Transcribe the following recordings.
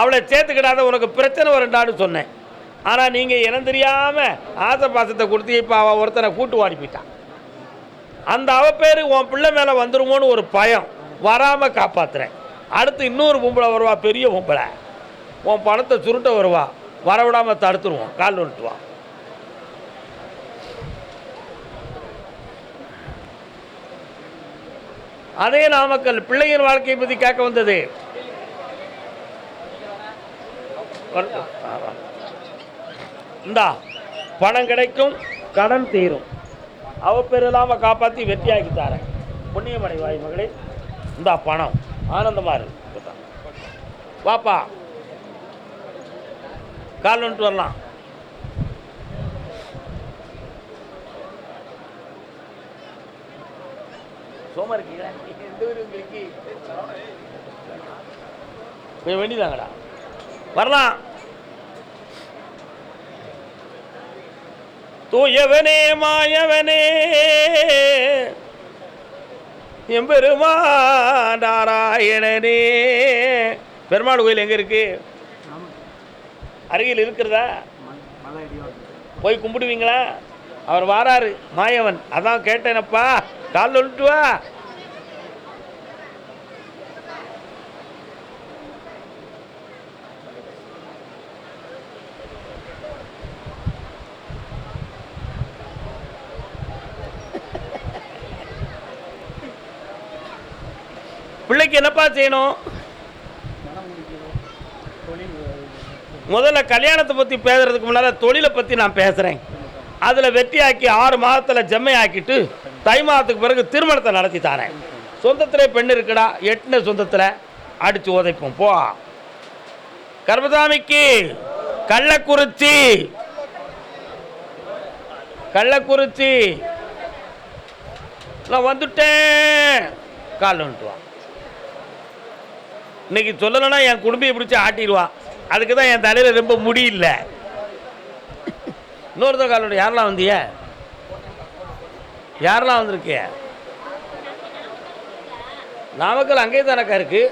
அவளை சேர்த்துக்கிடாத உனக்கு பிரச்சனை வருண்டான்னு சொன்னேன். ஆனால் நீங்கள் இனம் தெரியாமல் ஆசை பாசத்தை கொடுத்து இப்போ அவள் ஒருத்தனை கூட்டு வாடி போயிட்டான் அந்த அவ பேர் உன் பிள்ளை மேலே வந்துருமோன்னு ஒரு பயம். வராமல் காப்பாற்றுறேன் அடுத்து இன்னொரு பொம்பளை வருவா பெரிய பொம்பளை. உன் பணத்தை சுருட்ட வருவா வரவிடாமல் தடுத்துருவோம் கால் வந்துட்டுவா அதே நாமக்கல் பிள்ளையின் வாழ்க்கையை பற்றி கேட்க வந்தது. இந்தா பணம் கிடைக்கும் கடன் தீரும். அவ பேர் இல்லாமல் காப்பாற்றி வெற்றியாக்கி தரேன். புண்ணியமடை வாய் மகளே. இந்தா பணம். ஆனந்தமாக இருக்கு வாப்பா. கால் வந்துட்டு வரலாம். சோமா இருக்கீங்களா? எந்த ஊரு உங்களுக்கு? வரலாம். தூயவனே மாயவனே எம்பெருமா நாராயணனே. பெருமாள் கோயில் எங்கே இருக்கு? அருகில் இருக்கிறதா? போய் கும்பிடுவீங்களா? அவர் வாராரு மாயவன். அதான் கேட்டேனப்பா. கால் சொல்லிட்டு வா. பிள்ளைக்கு என்னப்பா செய்யணும்? முதல்ல கல்யாணத்தை பற்றி பேசுறதுக்கு முன்னால் தொழிலை பற்றி நான் பேசுகிறேன் அதில் வெற்றியாக்கி ஆறு மாதத்தில் ஜெம்மையாக்கிட்டு தை மாதத்துக்கு பிறகு திருமணத்தை நடத்தி தரேன். சொந்தத்தில் பெண் இருக்குடா எட்டுன சொந்தத்தில் அடித்து உதைப்போம். போ. கர்மசாமிக்கு கள்ளக்குறிச்சி. கள்ளக்குறிச்சி. நான் வந்துட்டேன். கால் வந்துட்டு வா. இன்னைக்கு சொல்லலைன்னா என் குடும்பியை பிடிச்சி ஆட்டிடுவா. அதுக்கு தான் என் தலையில் ரொம்ப முடியல இன்னொருத்தர் காலோட யாரெல்லாம் வந்திய? யாரெல்லாம் வந்திருக்கிய? நாமக்கல் அங்கேயே தானக்கா இருக்கு?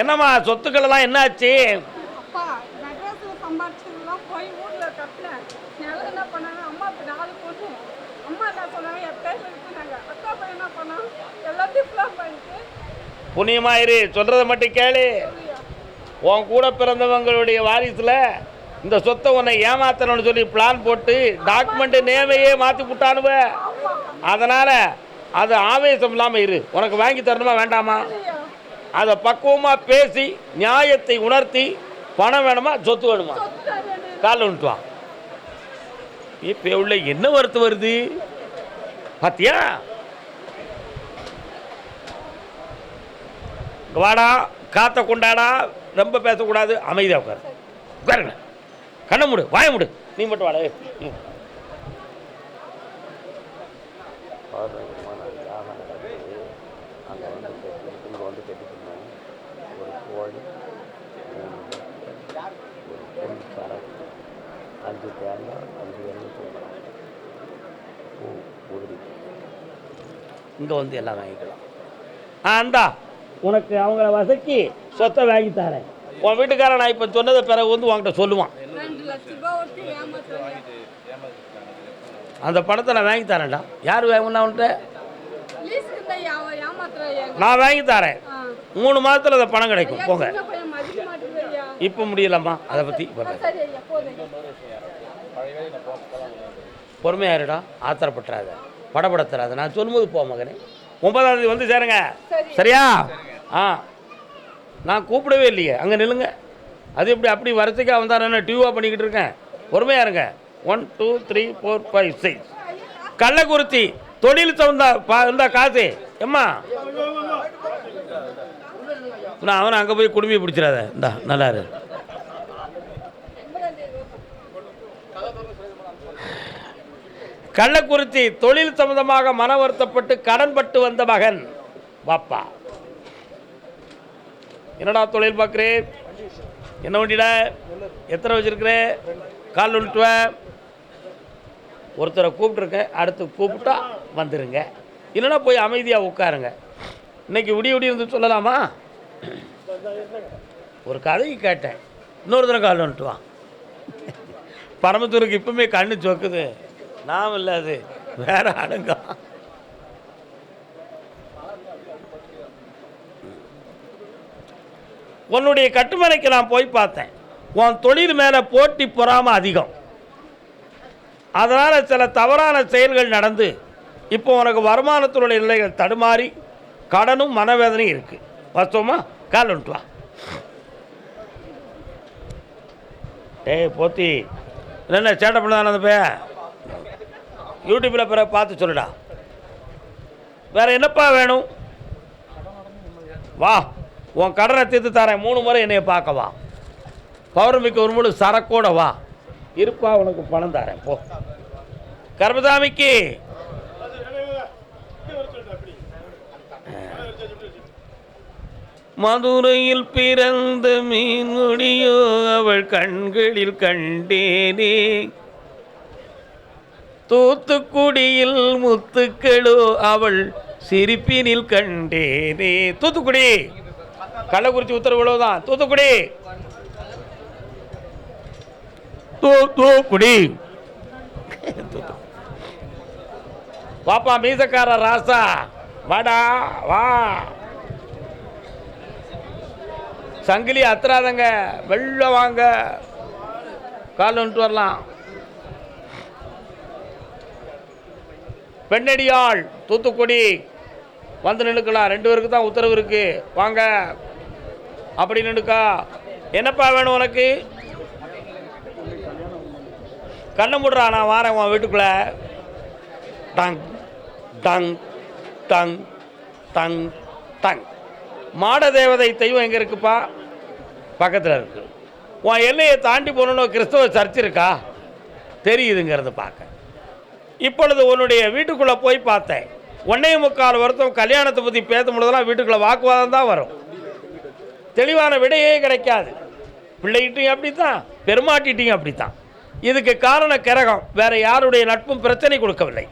என்னம்மா சொத்துக்கள் எல்லாம் என்னாச்சு? அப்பா போய் ஊர்ல கட்டல. என்ன பண்ணாங்க அம்மா நாலு பொண்ணு. அம்மா என்ன சொன்னாங்க? என் பேர் இருக்குனாங்க அக்கா பையன் என்ன பண்ணான் எல்லாத்தையும் ஃபிளாப் பண்ணிட்டு புண்ணியமாயிரு சொல்கிறத மட்டும் கேளு. உன் கூட பிறந்தவங்களுடைய வாரிசில் இந்த சொத்தை உன்னை ஏமாத்தணும்னு சொல்லி பிளான் போட்டு டாக்குமெண்ட் நேமையே மாற்றி விட்டானுவ. அதனால் அது ஆவேசம் இல்லாமல் இரு. உனக்கு வாங்கி தரணுமா வேண்டாமா? அதை பக்குவமாக பேசி நியாயத்தை உணர்த்தி பணம் வேணுமா சொத்து வேணுமா? காலில் விட்டுவா இப்போ உள்ள என்ன வருத்து வருது? பாத்தியா? வாடா காத்த கொண்டாடா ரொம்ப பேசக்கூடாது அமைதியாக உட்காரு. உட்காருங்க. கண்ணை மூடு வாய முடு. நீ மட்டும் வாடா ஏய். ம். அஞ்சு தேங்காய் அஞ்சு எண்ணெய் போடலாம் பூ உதிரி இங்கே வந்து எல்லாம் வாங்கிக்கலாம். ஆ இந்தா உனக்கு அவங்கள வசக்கி சொத்தை வாங்கி தரேன் உன் வீட்டுக்காரன் நான் இப்போ சொன்னதை பிறகு வந்து உன்கிட்ட சொல்லுவான். அந்த பணத்தை நான் வாங்கி தரேன்டா. யார் வாங்கினா உன்ட்ட நான் வாங்கி தரேன். மூணு மாதத்தில் அந்த பணம் கிடைக்கும். போங்க. இப்போ முடியலம்மா. அதை பற்றி இருடா. ஆத்திரப்பட்டுறாத. படபடத்துறாத நான் சொல்லும்போது போ மகனே. ஒன்பதாம் தேதி வந்து சேருங்க. சரி. சரியா? ஆ. நான் கூப்பிடவே இல்லையே. அங்கே நில்லுங்க. அது எப்படி அப்படி வரத்துக்கு நான் டியூவாக பண்ணிக்கிட்டு இருக்கேன்? பொறுமையாக இருங்க. One two three four five six Kallakurichi தொழில் தகுந்தா பா இருந்தா காசு. எம்மா? நான் அவனை அங்கே போய் குடுமையை பிடிச்சிடாத. இந்தா நல்லா இரு. கள்ளக்குறிச்சி தொழில் சம்பந்தமாக மன வருத்தப்பட்டு கடன்பட்டு வந்த மகன் பாப்பா. என்னடா தொழில் பார்க்குறேன் என்ன வண்டிடா? எத்தனை வச்சிருக்கிற? கால் வந்துட்டுவ ஒருத்தரை கூப்பிட்ருக்கேன் அடுத்து கூப்பிட்டா வந்துடுங்க இல்லைன்னா போய் அமைதியாக உட்காருங்க. இன்னைக்கு விடிய விடிய இருந்து சொல்லலாமா? ஒரு கதைக்கு கேட்டேன். இன்னொரு தடவை கால் வந்துட்டு வா பரமத்தூருக்கு இப்பவுமே கண்ணு சொக்குது. நாம் இல்லை அது. வேற ஆளுங்க. உன்னுடைய கட்டுமனைக்கு நான் போய் பார்த்தேன். உன் தொழில் மேலே போட்டி பொறாம அதிகம். அதனால் சில தவறான செயல்கள் நடந்து இப்போ உனக்கு வருமானத்தினுடைய நிலைகள் தடுமாறி கடனும் மனவேதனையும் இருக்குது வாஸ்தவமா கால் வந்துட்டு வா. டேய் போத்தி. என்ன சேட்டை பண்ண அந்த பையன்? யூடியூப்பில் பிற பார்த்து சொல்லுடா. வேற என்னப்பா வேணும்? வா உன் கடனை தீர்த்து தரேன். மூணு முறை என்னையை பார்க்க வா. பௌர்ணமிக்கு ஒரு முழு சரக்கோட வா. இருப்பா உனக்கு பணம் தரேன். போ. கர்மதாமிக்கு மதுரையில் பிறந்த மீன்முடியோ அவள் கண்களில் கண்டேனே. தூத்துக்குடியில் முத்துக்களோ அவள் சிரிப்பினில் கண்டேனே. தூத்துக்குடி. கள்ளக்குறிச்சி உத்தரவுகளோ தான் தூத்துக்குடி. தூத்துக்குடி. தூத்து- வாப்பா மீசக்கார ராசா. வாடா வா. சங்கிலி அத்துறாதங்க. வெள்ள வாங்க. கால் வந்துட்டு வரலாம். பெண்ணடியாள் தூத்துக்குடி. வந்து நின்றுக்கலாம் ரெண்டு பேருக்கு தான் உத்தரவு இருக்குது வாங்க. அப்படி நின்றுக்கா என்னப்பா வேணும் உனக்கு? கண்ணை முடுறா. நான் வாரேன் உன் வீட்டுக்குள்ள. டங் டங் டங் டங் டங். மாட தேவதை தெய்வம் எங்கே இருக்குப்பா? பக்கத்தில் இருக்குது உன் எல்லையை தாண்டி போகணுன்னு கிறிஸ்தவ சர்ச் இருக்கா? தெரியுதுங்கிறத பார்க்க. இப்பொழுது உன்னுடைய வீட்டுக்குள்ளே போய் பார்த்தேன். ஒன்னே முக்கால் வருத்தம் கல்யாணத்தை பற்றி பேசும் பொழுதெல்லாம் வீட்டுக்குள்ளே வாக்குவாதம் தான் வரும். தெளிவான விடையே கிடைக்காது. பிள்ளைகிட்டையும் அப்படி தான் பெருமாட்டிட்டையும் அப்படி தான் இதுக்கு காரணம் கிரகம் வேறு யாருடைய நட்பும் பிரச்சனை கொடுக்கவில்லை.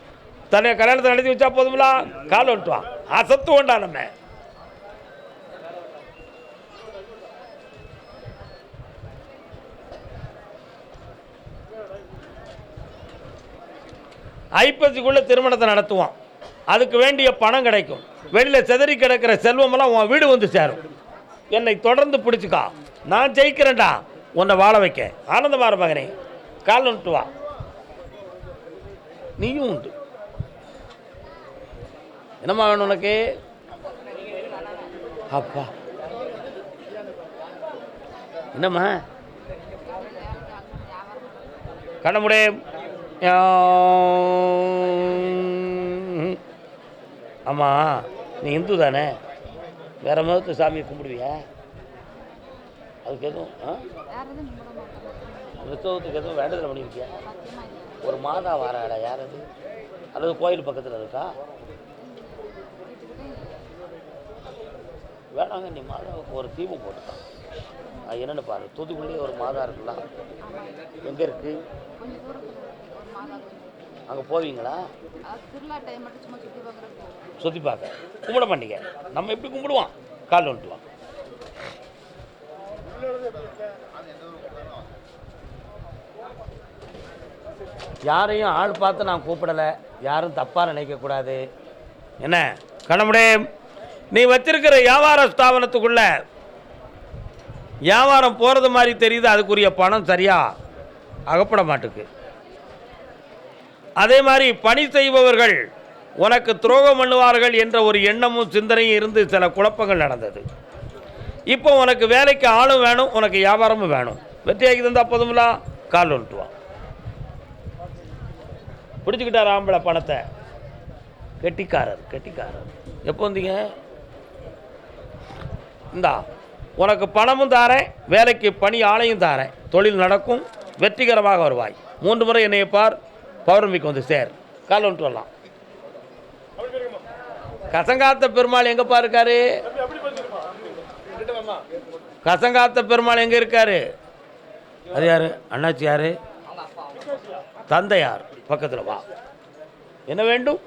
தன்னை கல்யாணத்தை நடத்தி வச்சா போதுங்களா கால் வந்துட்டுவான் அசத்து உண்டா நம்ம. ஐப்பசிக்குள்ளே திருமணத்தை நடத்துவான். அதுக்கு வேண்டிய பணம் கிடைக்கும். வெளியில் செதறி கிடக்கிற செல்வமெல்லாம் உன் வீடு வந்து சேரும். என்னை தொடர்ந்து பிடிச்சிக்கா. நான் ஜெயிக்கிறேன்டா. உன்னை வாழ வைக்க. ஆனந்தமாக மகனே கால் விட்டு வா. நீயும் உண்டு. என்னம்மா வேணும் உனக்கு? அப்பா. என்னம்மா? கண்ணமுடே. ஆமா நீ இந்து தானே? வேற மதத்து சாமியை கும்பிடுவியா? அதுக்கு எதுவும் கிறிஸ்தவத்துக்கு எதுவும் வேண்டுதல் பண்ணியிருக்கியா? ஒரு மாதா வாராடா யார் அது? அல்லது கோயில் பக்கத்தில் இருக்கா? வேணாங்க நீ மாதாவுக்கு ஒரு தீபம் போட்டுட்டான் அது என்னென்னு பாரு தூத்துக்குள்ளேயே ஒரு மாதா இருக்குல்ல? எங்கே இருக்கு. அங்கே போவீங்களா? சுற்றி பார்க்க கும்பிட மாட்டீங்க. நம்ம எப்படி கும்பிடுவான் கால் வந்துட்டு வா. யாரையும் ஆள் பார்த்து நான் கூப்பிடலை. யாரும் தப்பாக நினைக்கக்கூடாது என்ன? கண்ணமுடே நீ வச்சிருக்கிற வியாபார ஸ்தாபனத்துக்குள்ள வியாபாரம் போகிறது மாதிரி தெரியுது. அதுக்குரிய பணம் சரியா? அகப்பட மாட்டுக்கு. அதே மாதிரி பணி செய்பவர்கள் உனக்கு துரோகம் பண்ணுவார்கள் என்ற ஒரு எண்ணமும் சிந்தனையும் இருந்து சில குழப்பங்கள் நடந்தது. இப்போ உனக்கு வேலைக்கு ஆளும் வேணும் உனக்கு வியாபாரமும் வேணும். வெற்றியாக்கி தந்தால் போதுங்களா கால் ஒன்றுவான் பிடிச்சிக்கிட்டார் ஆம்பளை பணத்தை. கெட்டிக்காரர் கெட்டிக்காரர். எப்போ வந்தீங்க? இந்தா உனக்கு பணமும் தாரேன் வேலைக்கு பணி ஆளையும் தாரேன். தொழில் நடக்கும் வெற்றிகரமாக வருவாய். மூன்று முறை என்னைய பார். பௌர்ணமிக்கு வந்து சேர். கால் வந்துட்டு வரலாம். கசங்காத்த பெருமாள் எங்கேப்பா இருக்காரு? கசங்காத்த பெருமாள் எங்கே இருக்காரு? அது யாரு? அண்ணாச்சி யார்? தந்தையார். பக்கத்தில் வா. என்ன வேண்டும்?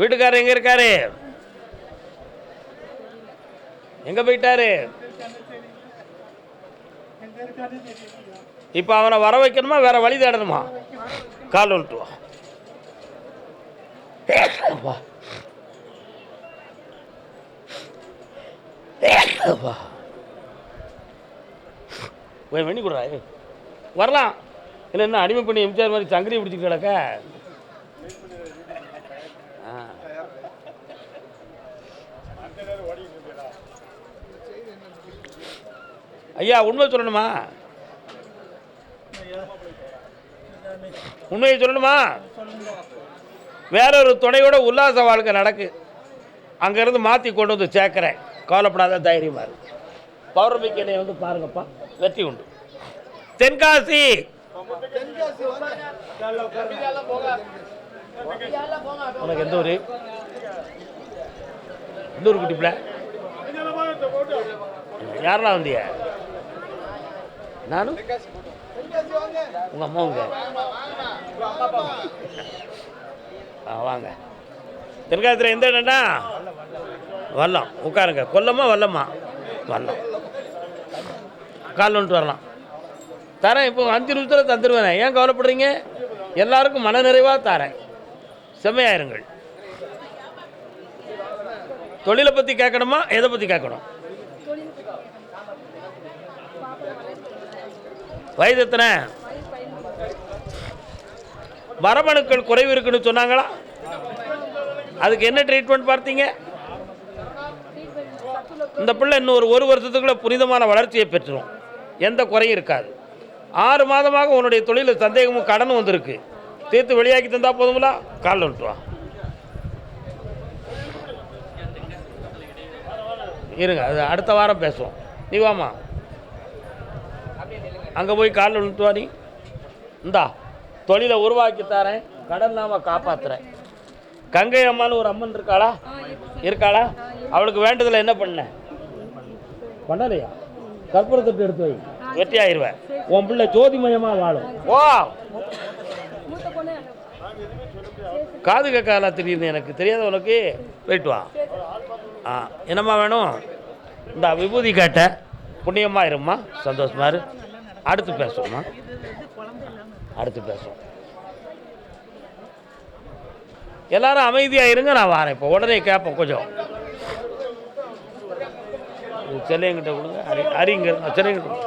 வீட்டுக்காரர் எங்கே இருக்காரு? எங்க போயிட்டாரு? இப்போ அவனை வர வைக்கணுமா? வேற வழி தேடணுமா? கால் வந்துட்டு வா. வா. வெண்ணி கொடுறா வரலாம். இல்லை என்ன அடிமை பண்ணி எம்ஜிஆர் மாதிரி சங்கரி பிடிச்சி கிடக்க ஆ. ஐயா உண்மை சொல்லணுமா? உண்மையை சொல்லணுமா? வேற ஒரு துணையோட உல்லாச வாழ்க்கை நடக்கு. அங்கேருந்து மாற்றி கொண்டு வந்து சேர்க்குறேன். கவலைப்படாத தைரியமாக இருக்கு பௌர்ணமிக்கு என்னை வந்து பாருங்கப்பா வெற்றி உண்டு. தென்காசி! உனக்கு எந்த ஊர்? எந்த ஊர் குட்டிப்பில யாரெல்லாம் வந்திய? நானும் உங்கள் அம்மாவுங்க ஆ வாங்க தென்காசியில் எந்த இடம்டா வரலாம் உட்காருங்க. கொல்லமா வல்லம்மா வரலாம் கால் வந்துட்டு வரலாம். தரேன். இப்போ அஞ்சு நிமிஷத்தில் தந்துடுவேன் ஏன் கவலைப்படுறீங்க? எல்லாருக்கும் மனநிறைவாக தரேன். செம்மையாயிருங்கள். தொழிலை பற்றி கேட்கணுமா? எதை பற்றி கேட்கணும்? வயது எத்தனை? மரபணுக்கள் குறைவு இருக்குன்னு சொன்னாங்களா? அதுக்கு என்ன ட்ரீட்மெண்ட் பார்த்தீங்க? இந்த பிள்ளை இன்னும் ஒரு ஒரு புனிதமான வளர்ச்சியை பெற்றுரும். எந்த குறையும் இருக்காது. ஆறு மாதமாக உன்னுடைய தொழிலில் சந்தேகமும் கடனும் வந்திருக்கு. தீர்த்து வெளியாக்கி தந்தால் போதுங்களா காலில் வந்துட்டு இருங்க அது அடுத்த வாரம் பேசுவோம். நீ வாமா அங்கே போய் காலில் விழுந்துட்டு வா நீ? இந்தா தொழிலை உருவாக்கி தரேன். கடன் இல்லாமல் காப்பாத்துறேன். கங்கை அம்மான்னு ஒரு அம்மன் இருக்காளா? இருக்காளா? அவளுக்கு வேண்டதில் என்ன பண்ண? பண்ணலையா? கற்பூரத்தட்டு எடுத்து வை. வெற்றி ஆயிடுவேன் உன் பிள்ளை ஜோதிமயமா வாழும். ஓ காது கேட்காதா தெரியுது எனக்கு. தெரியாத உனக்கு. போயிட்டு வா. ஆ என்னம்மா வேணும்? இந்த விபூதி கேட்ட புண்ணியமா இரும்மா. சந்தோஷமா இரு. அடுத்து பேசுவோம்மா அடுத்து பேசுவோம். எல்லாரும் அமைதியாக இருங்க நான் வரேன். இப்போ உடனே கேட்போம் கொஞ்சம். செல்லையங்கிட்ட கொடுங்க. அரி அரிங்க செல்லையங்கிட்ட கொடுங்க.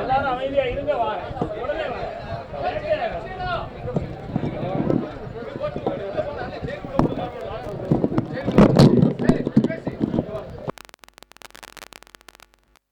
எல்லாரும் அமைதியாக இருங்க வாரேன். உடனே வாரேன்.